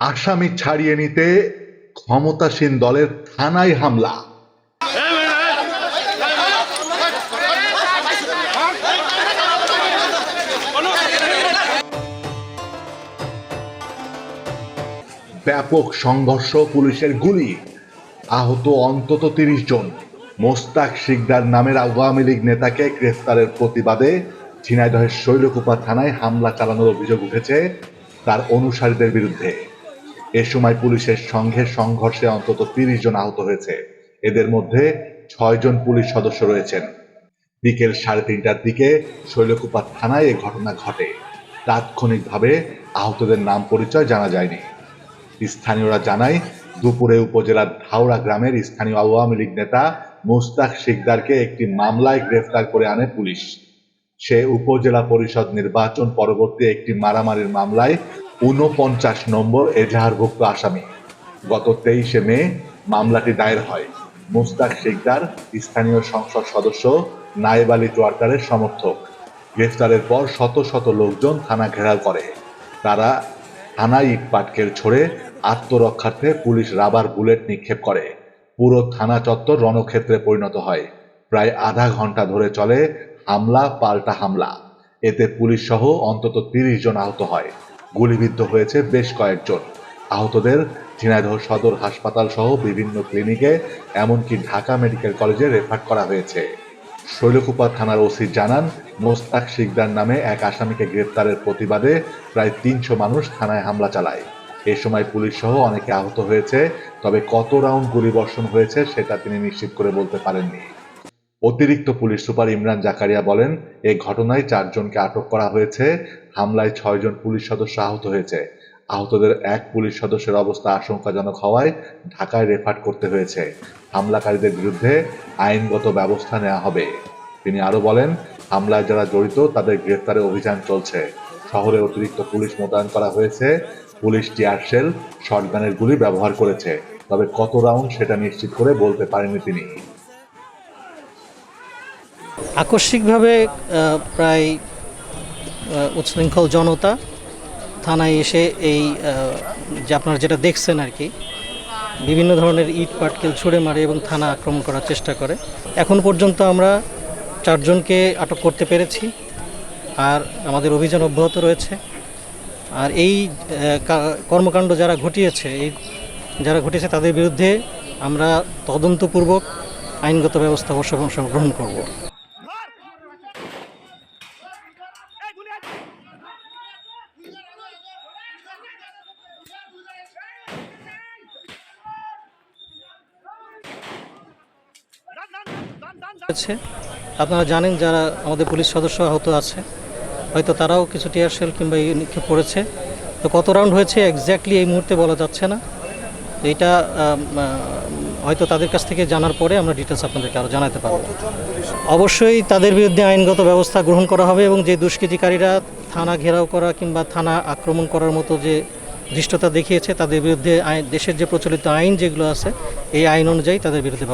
আসামি ছাড়িয়ে নিতে ক্ষমতাসীন দলের থানায় হামলা। ব্যাপক সংঘর্ষ, পুলিশের গুলি। আহত অন্তত তিরিশ জন। মোস্তাক শিকদার নামের আওয়ামী লীগ নেতাকে গ্রেফতারের প্রতিবাদে ঝিনাইদহের শৈলকুপা থানায় হামলা চালানোর অভিযোগ উঠেছে তার অনুসারীদের বিরুদ্ধে। এ সময় পুলিশের সঙ্গে সংঘর্ষে অন্তত তিরিশ জন আহত হয়েছে। এদের মধ্যে ছয় জন পুলিশ সদস্য রয়েছেন। বিকেল সাড়ে তিনটার দিকে শৈলকুপা থানায় এ ঘটনা ঘটে। তাৎক্ষণিকভাবে আহতদের নাম পরিচয় জানা যায়নি। স্থানীয়রা জানায়, দুপুরে উপজেলার ধাওড়া গ্রামের স্থানীয় আওয়ামী লীগ নেতা মুস্তাক শিকদারকে একটি মামলায় গ্রেফতার করে আনে পুলিশ। সে উপজেলা পরিষদ নির্বাচন পরবর্তী একটি মারামারির মামলায় ঊনপঞ্চাশ নম্বর এজাহারভুক্ত আসামি। গত তেইশে মে মামলাটি দায়ের হয়। মুস্তাক শিকদার স্থানীয় সংসদ সদস্য, নায়েব আলী চোয়ার্কারের সমর্থক। গ্রেফতারের পর শত শত লোকজন থানা ঘেরাও করে। তারা থানায় ইট পাটকেল ছড়ে, আত্মরক্ষার্থে পুলিশ রাবার বুলেট নিক্ষেপ করে। পুরো থানা চত্বর রণক্ষেত্রে পরিণত হয়। প্রায় আধা ঘণ্টা ধরে চলে হামলা, পাল্টা হামলা। এতে পুলিশ সহ অন্তত তিরিশ জন আহত হয়। গুলিবিদ্ধ হয়েছে বেশ কয়েকজন। আহতদের ঝিনাইদহ সদর হাসপাতাল সহ বিভিন্ন ক্লিনিকে, এমনকি ঢাকা মেডিকেল কলেজে রেফার করা হয়েছে। শৈলকুপা থানার ওসি জানান, মোস্তাক শিকদার নামে এক আসামিকে গ্রেপ্তারের প্রতিবাদে প্রায় তিনশো মানুষ থানায় হামলা চালায়। এ সময় পুলিশ সহ অনেকে আহত হয়েছে, তবে কত রাউন্ড গুলিবর্ষণ হয়েছে সেটা তিনি নিশ্চিত করে বলতে পারেননি। অতিরিক্ত পুলিশ সুপার ইমরান জাকারিয়া বলেন এই ঘটনায় চারজনকে আটক করা হয়েছে, হামলায় ছয়জন পুলিশ সদস্য আহত হয়েছে। আহতদের এক পুলিশ সদস্যের অবস্থা আশঙ্কাজনক হওয়ায় ঢাকায় রেফার করতে হয়েছে। হামলাকারীদের বিরুদ্ধে আইনগত ব্যবস্থা নেওয়া হবে। তিনি আরও বলেন, হামলায় যারা জড়িত তাদের গ্রেফতারে অভিযান চলছে। শহরে অতিরিক্ত পুলিশ মোতায়েন করা হয়েছে। পুলিশ টিয়ার শেল, শটগানের গুলি ব্যবহার করেছে। তবে কত রাউন্ড সেটা নিশ্চিত করে বলতে পারেননি তিনি। আকস্মিকভাবে প্রায় উচ্ছৃঙ্খল জনতা থানায় এসে এই যে আপনারা যেটা দেখছেন আর কি, বিভিন্ন ধরনের ইট, পাটকেল ছুঁড়ে মারে এবং থানা আক্রমণ করার চেষ্টা করে। এখন পর্যন্ত আমরা চারজনকে আটক করতে পেরেছি আর আমাদের অভিযান অব্যাহত রয়েছে। আর এই কর্মকাণ্ড যারা ঘটিয়েছে, এই যারা ঘটিয়েছে তাদের বিরুদ্ধে আমরা তদন্তপূর্বক আইনগত ব্যবস্থা অবশ্য গ্রহণ করব আছে আপনারা জানেন যারা আমাদের পুলিশ সদস্য আহত আছে, হয়তো তারাও কিছু টিয়ার শেল কিংবা নিক্ষেপ করেছে। তো কত রাউন্ড হয়েছে এক্স্যাক্টলি এই মুহূর্তে বলা যাচ্ছে না। এটা হয়তো তাদের কাছ থেকে জানার পরে আমরা ডিটেলস আপনাদেরকে আরও জানাতে পারব। অবশ্যই তাদের বিরুদ্ধে আইনগত ব্যবস্থা গ্রহণ করা হবে এবং যে দুষ্কৃতিকারীরা থানা ঘেরাও করা কিংবা থানা আক্রমণ করার মতো যে ধৃষ্টতা দেখিয়েছে, তাদের বিরুদ্ধে দেশের যে প্রচলিত আইন যেগুলো আছে, এই আইন অনুযায়ী তাদের বিরুদ্ধে